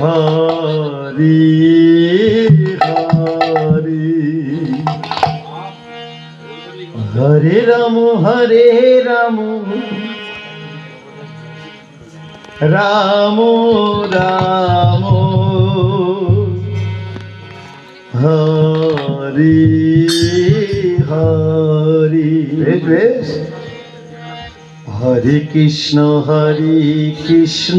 হরি হরি। হরে রাম হরে রাম। রাম রাম। হরি হরি। বেশ হরে কৃষ্ণ হরে কৃষ্ণ।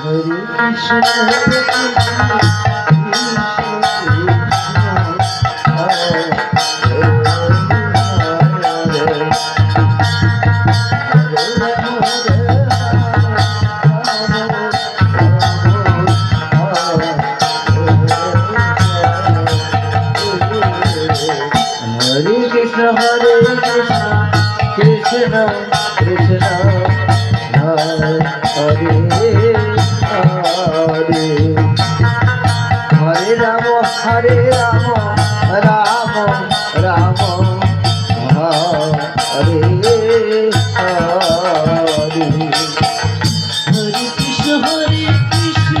হরে কৃষ্ণ হরে কৃষ্ণ হরে কৃষ্ণ হরে রাম রাম রাম। হরে হরে। হরে কৃষ্ণ